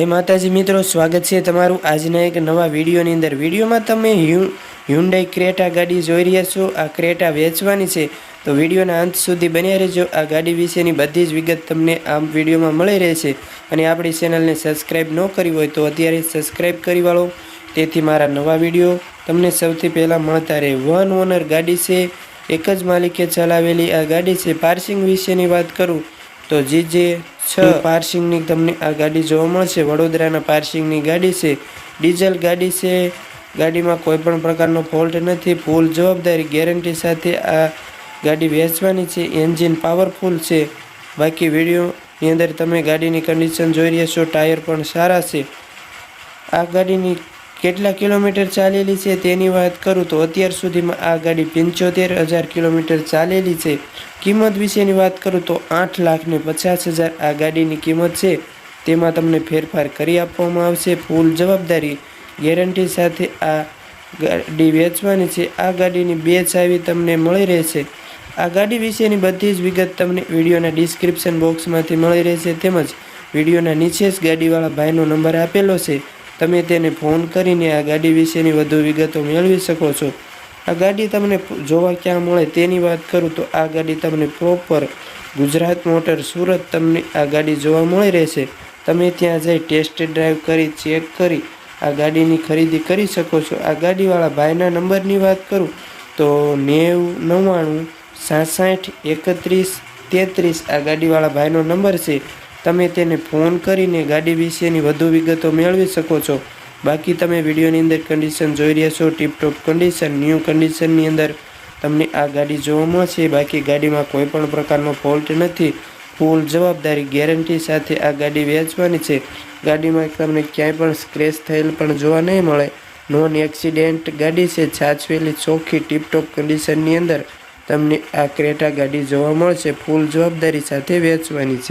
જય માતાજી મિત્રો, સ્વાગત છે તમારું આજના એક નવા વિડીયોની અંદર. વિડીયોમાં તમે હ્યુ, હ્યુન્ડાઈ ક્રેટા ગાડી જોઈ રહ્યા છો. આ ક્રેટા વેચવાની છે. તો વિડીયોના અંત સુધી બન્યા રહેજો. આ ગાડી વિશેની બધી જ વિગત તમને આ વિડીયોમાં મળી રહેશે. અને આપણી ચેનલને સબસ્ક્રાઈબ ન કરી હોય તો અત્યારે સબસ્ક્રાઈબ કરી વાળો. તેથી મારા નવા વીડિયો તમને સૌથી પહેલાં મળતા રહે. વન ઓનર ગાડી છે. એક જ માલિકે ચલાવેલી આ ગાડી છે. પાર્સિંગ વિશેની વાત કરું. તો જીજે છ પાર્સિંગની તમને આ ગાડી જોવા મળશે વડોદરાના પાર્સિંગની ગાડી છે ડીઝલ ગાડી છે ગાડીમાં કોઈ પણ પ્રકારનો ફોલ્ટ નથી ફૂલ જવાબદારી ગેરંટી સાથે આ ગાડી વેચવાની છે એન્જિન પાવરફુલ છે. બાકી વિડીયોની અંદર તમે ગાડીની કન્ડિશન જોઈ રહ્યા છો ટાયર પણ સારા છે. આ ગાડીની કેટલા કિલોમીટર ચાલેલી છે તેની વાત કરું તો અત્યાર સુધીમાં આ ગાડી પંચોતેર હજાર કિલોમીટર ચાલેલી છે. કિંમત વિશેની વાત કરું તો આઠ લાખ ને પચાસ હજાર આ ગાડીની કિંમત છે. તેમાં તમને ફેરફાર કરી આપવામાં આવશે ફૂલ જવાબદારી. ગેરંટી સાથે આ ગાડી વેચવાની છે. આ ગાડીની બે ચાવી તમને મળી રહેશે. આ ગાડી વિશેની બધી જ વિગત તમને વિડીયોના ડિસ્ક્રિપ્શન બોક્સમાંથી મળી રહેશે. તેમજ વિડીયોના નીચે જ ગાડીવાળા ભાઈનો નંબર આપેલો છે. તમે તેને ફોન કરીને આ ગાડી વિશેની વધુ વિગતો મેળવી શકો છો. આ ગાડી તમને જોવા ક્યાં મળે તેની વાત કરું તો આ ગાડી તમને પ્રોપર ગુજરાત મોટર સુરત તમને આ ગાડી જોવા મળી રહેશે. તમે ત્યાં જઈ ટેસ્ટ ડ્રાઈવ કરી, ચેક કરી, આ ગાડીની ખરીદી કરી શકો છો. આ ગાડીવાળા ભાઈના નંબરની વાત કરું તો નેવું નવ્વાણું સાસઠ એકત્રીસ તેત્રીસ આ ગાડીવાળા ભાઈનો નંબર છે. તમે તેને ફોન કરીને ગાડી વિશેની વધુ વિગતો મેળવી શકો છો. બાકી તમે વિડીયોની અંદર કન્ડિશન જોઈ રહ્યા છો ટીપટોપ કન્ડિશન ન્યૂ કન્ડિશનની અંદર તમને આ ગાડી જોવા મળશે. બાકી ગાડીમાં કોઈ પણ પ્રકારનો ફોલ્ટ નથી. ફૂલ જવાબદારી ગેરંટી સાથે આ ગાડી વેચવાની છે. ગાડીમાં તમને ક્યાંય પણ સ્ક્રેચ થયેલ પણ જોવા નહીં મળે. નોન એક્સિડેન્ટ ગાડી છે. છાછવેલી ચોખ્ખી ટીપટોપ કન્ડિશનની અંદર તમને આ ક્રેટા ગાડી જોવા મળશે. ફૂલ જવાબદારી સાથે વેચવાની છે.